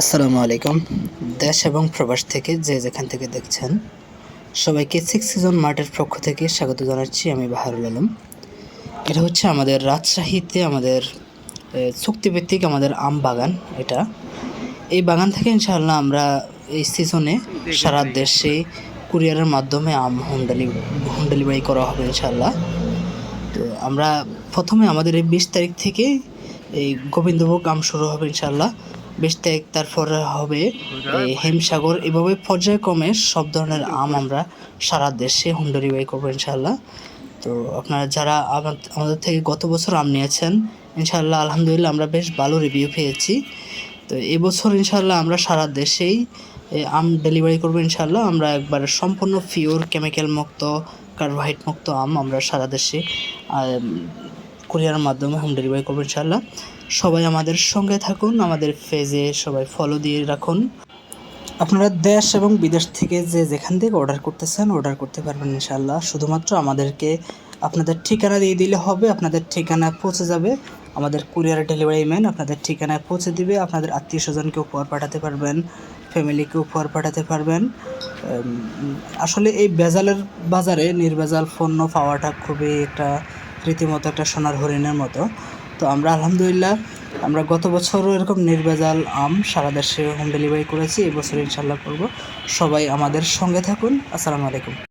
আসসালামু আলাইকুম। দেশ এবং প্রবাস থেকে যে যেখান থেকে দেখছেন, সবাইকে সিক্স সিজন মার্টের পক্ষ থেকে স্বাগত জানাচ্ছি আমি বাহারুল আলম। এটা হচ্ছে আমাদের রাজশাহীতে আমাদের চুক্তিভিত্তিক আমাদের আম বাগান এটা। এই বাগান থেকে ইনশাআল্লাহ আমরা এই সিজনে সারা দেশে কুরিয়ারের মাধ্যমে আম হোম ডেলিভারি হোম ডেলিভারি করা হবে ইনশাআল্লাহ। তো আমরা প্রথমে আমাদের এই বিশ তারিখ থেকে এই গোবিন্দভোগ আম শুরু হবে ইনশাল্লাহ বিশ তারিখ তারপর হবে এই হেমসাগর। এভাবে পর্যায়ক্রমে সব ধরনের আম আমরা সারা দেশে হোম ডেলিভারি করব ইনশাল্লাহ তো আপনারা যারা আমাদের থেকে গত বছর আম নিয়েছেন ইনশাল্লাহ আলহামদুলিল্লাহ আমরা বেশ ভালো রিভিউ পেয়েছি। তো এবছর ইনশাল্লাহ আমরা সারা দেশেই আম ডেলিভারি করব ইনশাল্লাহ আমরা একবার সম্পূর্ণ পিওর কেমিক্যাল মুক্ত কার্বোহাইড মুক্ত আম আমরা সারা দেশে কুরিয়ার মাধ্যমে হোম ডেলিভারি করব ইনশাল্লাহ সবাই আমাদের সঙ্গে থাকুন, আমাদের ফেজে সবাই ফলো দিয়ে রাখুন। আপনারা দেশ এবং বিদেশ থেকে যে যেখান থেকে অর্ডার করতেছেন অর্ডার করতে পারবেন ইনশাল্লাহ শুধুমাত্র আমাদেরকে আপনাদের ঠিকানা দিয়ে দিলে হবে, আপনাদের ঠিকানা পৌঁছে যাবে। আমাদের কুরিয়ার ডেলিভারি ম্যান আপনাদের ঠিকানায় পৌঁছে দিবে। আপনাদের আত্মীয় স্বজনকে উপহার পাঠাতে পারবেন, ফ্যামিলিকে উপহার পাঠাতে পারবেন। আসলে এই বেজালের বাজারে নির্ভেজাল পণ্য পাওয়াটা খুবই একটা রীতিমতো একটা সোনার হরিণের মতো। তো আমরা আলহামদুলিল্লাহ, আমরা গত বছরও এরকম নির্বেজাল আম সারা দেশে হোম ডেলিভারি করেছি এবছর ইনশাল্লাহ করব। সবাই আমাদের সঙ্গে থাকুন। আসসালামু আলাইকুম।